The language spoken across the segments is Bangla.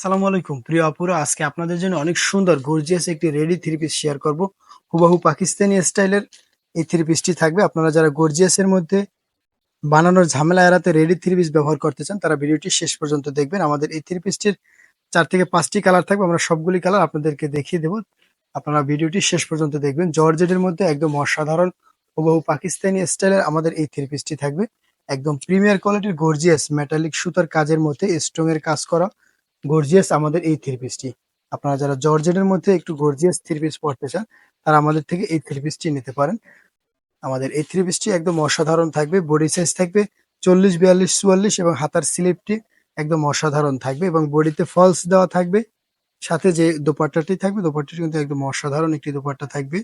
সালামু আলাইকুম। প্রিয় আপুরা, আজকে আপনাদের জন্য অনেক সুন্দর গর্জিয়াস একটি রেডি থ্রি পিস শেয়ার করব। হুবাহু পাকিস্তানি স্টাইলের এই থ্রি পিসটি থাকবে। আপনারা যারা গর্জিয়াসের মধ্যে বানানোর ঝামেলা এড়াতে রেডি থ্রি পিস ব্যবহার করতে চান, তারা ভিডিওটি শেষ পর্যন্ত দেখবেন। আমাদের এই থ্রি পিসটির চার থেকে পাঁচটি কালার থাকবে। আমরা সবগুলি কালার আপনাদেরকে দেখিয়ে দেবো। আপনারা ভিডিওটি শেষ পর্যন্ত দেখবেন। জর্জেটের মধ্যে একদম অসাধারণ, হুবাহু পাকিস্তানি স্টাইলের আমাদের এই থ্রি পিসটি থাকবে। একদম প্রিমিয়ার কোয়ালিটির গর্জিয়াস মেটালিক সুতার কাজের মধ্যে স্ট্রং এর কাজ করা। গর্জিয়াস আমাদের এই থ্রি পিসটি আপনারা যারা জর্জেটের মধ্যে একটু গর্জিয়াস থ্রি পিস পড়তে চান, তারা আমাদের থেকে এই থ্রি পিসটি নিতে পারেন। আমাদের এই থ্রি পিসটি একদম অসাধারণ থাকবে বডি সাইজ থাকবে চল্লিশ, বিয়াল্লিশ, চুয়াল্লিশ এবং হাতার স্লিপটি একদম অসাধারণ থাকবে এবং বডিতে ফলস দেওয়া থাকবে। সাথে যে দোপাট্টাটি থাকবে, দোপাট্টাটি কিন্তু একদম অসাধারণ একটি দোপাট্টা থাকবে।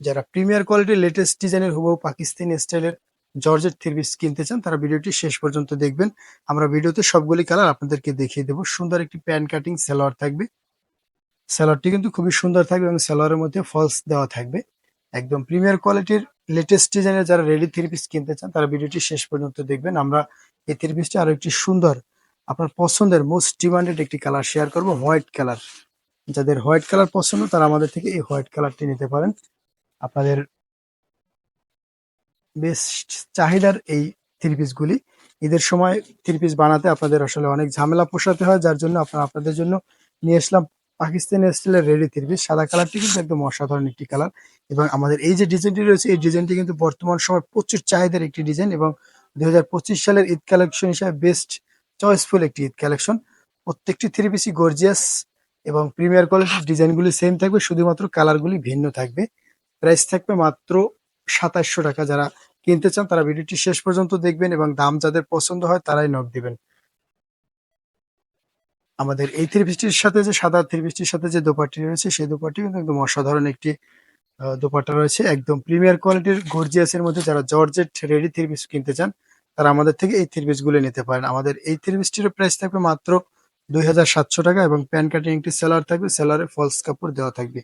যারা প্রিমিয়ার কোয়ালিটির লেটেস্ট ডিজাইনের হুবহু পাকিস্তানি স্টাইলের জর্জেট থ্রি পিস কিনতে চান, তারা ভিডিওটি শেষ পর্যন্ত দেখবেন। আমরা ভিডিওতে সবগুলি কালার আপনাদেরকে দেখিয়ে দেবো। সুন্দর একটি প্যান কাটিং সেলোয়ার থাকবে। সেলোয়ারটি কিন্তু খুবই সুন্দর থাকবে এবং সেলোয়ারের মধ্যে ফলস দেওয়া থাকবে। একদম প্রিমিয়ার কোয়ালিটির লেটেস্ট ডিজাইনের যারা রেডি থ্রি পিস কিনতে চান, তারা ভিডিওটি শেষ পর্যন্ত দেখবেন। আমরা এই থ্রি পিসটি আরও একটি সুন্দর, আপনার পছন্দের মোস্ট ডিমান্ডেড একটি কালার শেয়ার করব হোয়াইট কালার যাদের হোয়াইট কালার পছন্দ, তারা আমাদের থেকে এই হোয়াইট কালারটি নিতে পারেন। আপনাদের বেশ চাহিদার এই থ্রি পিসগুলি ঈদের সময় থ্রি পিস বানাতে আপনাদের আসলে অনেক ঝামেলা পোষাতে হয়, যার জন্য আপনার আপনাদের জন্য নিয়ে আসলাম পাকিস্তানি স্টাইলের রেডি থ্রি পিস সাদা কালারটি কিন্তু একদম অসাধারণ একটি কালার এবং আমাদের এই যে ডিজাইনটি রয়েছে, এই ডিজাইনটি কিন্তু বর্তমান সময় প্রচুর চাহিদার একটি ডিজাইন এবং দুই হাজার পঁচিশ সালের ঈদ কালেকশন হিসাবে বেস্ট চয়েসফুল একটি ঈদ কালেকশন প্রত্যেকটি থ্রি পিসই গর্জিয়াস এবং প্রিমিয়ার কোয়ালিটির ডিজাইনগুলি সেম থাকবে, শুধুমাত্র কালারগুলি ভিন্ন থাকবে। প্রাইস থাকবে মাত্র সাতাশশো টাকা। যারা কিনতে চান তারা ভিডিওটি শেষ পর্যন্ত দেখবেন এবং দাম যাদের পছন্দ হয় তারাই নক দিবেন। আমাদের এই থ্রি পিসটির সাথে যে সাদা থ্রি পিসটির সাথে যে দোপাটি রয়েছে সেই দোপাটি কিন্তু একদম অসাধারণ একটি আহ, দোপাট্টা রয়েছে। একদম প্রিমিয়ার কোয়ালিটির গর্জিয়াসের মধ্যে যারা জর্জেট রেডি থ্রি পিস কিনতে চান তারা আমাদের থেকে এই থ্রি পিসগুলো নিতে পারেন। আমাদের এই থ্রি পিসটির প্রাইস থাকবে মাত্র দুই হাজার সাতশো টাকা এবং প্যান কাটিং একটি সেলার থাকবে সেলারে ফলস কাপড় দেওয়া থাকবে।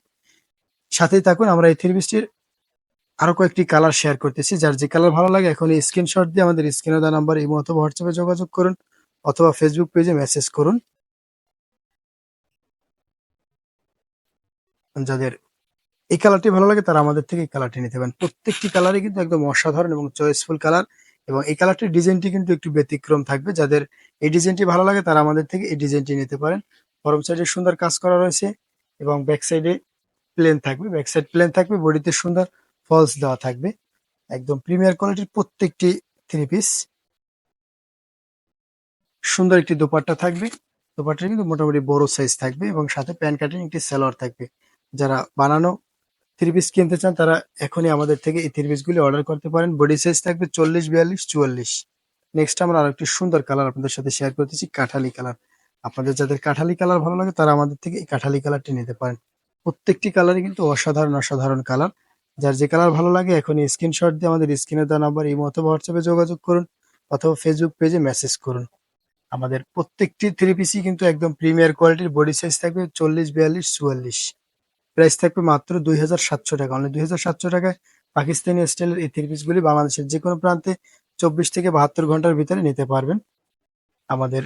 সাথেই থাকুন আমরা এই থ্রি পিসটির আরও কয়েকটি কালার শেয়ার করতেছি। যার যে কালার ভালো লাগে, এখন স্ক্রিনশট দিয়ে আমাদের স্ক্রিনে দেওয়া নাম্বার এই অথবা হোয়াটসঅ্যাপে যোগাযোগ করুন অথবা ফেসবুক পেজে মেসেজ করুন। যাদের এই কালারটি ভালো লাগে, তারা আমাদের থেকে এই কালারটি নিতে পারেন। প্রত্যেকটি কালারই কিন্তু একদম অসাধারণ এবং চয়েসফুল কালার এবং এই কালারটির ডিজাইনটি কিন্তু একটু ব্যতিক্রম থাকবে। যাদের এই ডিজাইনটি ভালো লাগে, তারা আমাদের থেকে এই ডিজাইনটি নিতে পারেন। ফরম সাইডে সুন্দর কাজ করা রয়েছে এবং ব্যাক সাইডে প্লেন থাকবে। ব্যাক সাইড প্লেন থাকবে বডিতে সুন্দর ফলস দেওয়া থাকবে। একদম প্রিমিয়ার কোয়ালিটির প্রত্যেকটি থ্রি পিস সুন্দর একটি দোপাট্টা থাকবে। দোপাট্টা কিন্তু মোটামুটি বড় সাইজ থাকবে এবং সাথে প্যান কাটিং একটি সালোয়ার থাকবে। যারা বানানো থ্রি পিস কিনতে চান, তারা এখনই আমাদের থেকে এই থ্রি পিসগুলি অর্ডার করতে পারেন। বডি সাইজ থাকবে চল্লিশ, বিয়াল্লিশ, চুয়াল্লিশ। নেক্সট আমরা আরেকটি সুন্দর কালার আপনাদের সাথে শেয়ার করতেছি কাঠালি কালার আপনাদের যাদের কাঠালি কালার ভালো লাগে, তারা আমাদের থেকে এই কাঠালি কালারটি নিতে পারেন। প্রত্যেকটি কালারই কিন্তু অসাধারণ অসাধারণ কালার যার যে কালার ভালো লাগে, এখনই স্ক্রিনশট দিয়ে আমাদের স্ক্রিনে দেওয়া নাম্বার এই মতো হোয়াটসঅ্যাপে যোগাযোগ করুন অথবা ফেসবুক পেজে মেসেজ করুন। আমাদের প্রত্যেকটি থ্রি পিসই কিন্তু একদম প্রিমিয়ার কোয়ালিটির বডি সাইজ থাকবে চল্লিশ, বিয়াল্লিশ, চুয়াল্লিশ। প্রাইস থাকবে মাত্র দুই হাজার সাতশো টাকা। অনলি দুই হাজার সাতশো টাকায় পাকিস্তানি স্টাইলের এই থ্রি পিসগুলি বাংলাদেশের যে কোনো প্রান্তে চব্বিশ থেকে বাহাত্তর ঘণ্টার ভিতরে নিতে পারবেন। আমাদের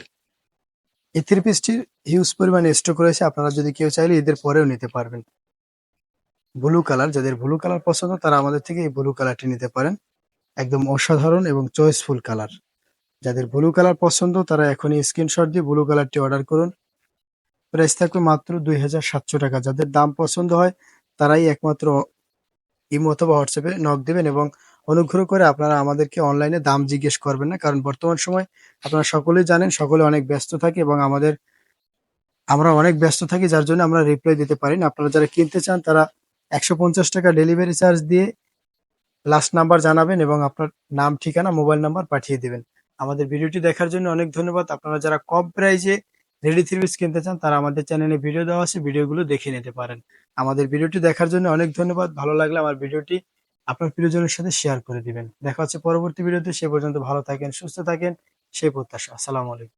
এই থ্রি পিসটির হিউজ পরিমাণে স্টক রয়েছে। আপনারা যদি কেউ চাইলে এদের পরেও নিতে পারবেন। ব্লু কালার যাদের ব্লু কালার পছন্দ, তারা আমাদের থেকে এই ব্লু কালারটি নিতে পারেন। একদম অসাধারণ এবং চয়েসফুল কালার যাদের ব্লু কালার পছন্দ, তারা এখনই স্ক্রিনশট দিয়ে ব্লু কালারটি অর্ডার করুন। প্রাইস থাকবে মাত্র দুই হাজার সাতশো টাকা। যাদের দাম পছন্দ হয়, তারাই একমাত্র ইমো অথবা হোয়াটসঅ্যাপে নক দেবেন এবং অনুগ্রহ করে আপনারা আমাদেরকে অনলাইনে দাম জিজ্ঞেস করবেন না। কারণ বর্তমান সময় আপনারা সকলেই জানেন, সকলে অনেক ব্যস্ত থাকে এবং আমাদের, আমরা অনেক ব্যস্ত থাকি, যার জন্য আমরা রিপ্লাই দিতে পারি না। আপনারা যারা কিনতে চান, তারা একশো পঞ্চাশ টাকা ডেলিভারি চার্জ দিয়ে লাস্ট নাম্বার জানাবেন এবং আপনার নাম, ঠিকানা মোবাইল নাম্বার পাঠিয়ে দেবেন। আমাদের ভিডিওটি দেখার জন্য অনেক ধন্যবাদ। আপনারা যারা কম প্রাইজে রেডি থ্রি কিনতে চান, তারা আমাদের চ্যানেলে ভিডিও দেওয়া আছে ভিডিওগুলো দেখে নিতে পারেন। আমাদের ভিডিওটি দেখার জন্য অনেক ধন্যবাদ। ভালো লাগলে আমার ভিডিওটি আপনার প্রিয়জনের সাথে শেয়ার করে দিবেন। দেখা হচ্ছে পরবর্তী ভিডিওতে সে পর্যন্ত ভালো থাকেন, সুস্থ থাকেন। সেই প্রত্যাশা। আসসালামু আলাইকুম।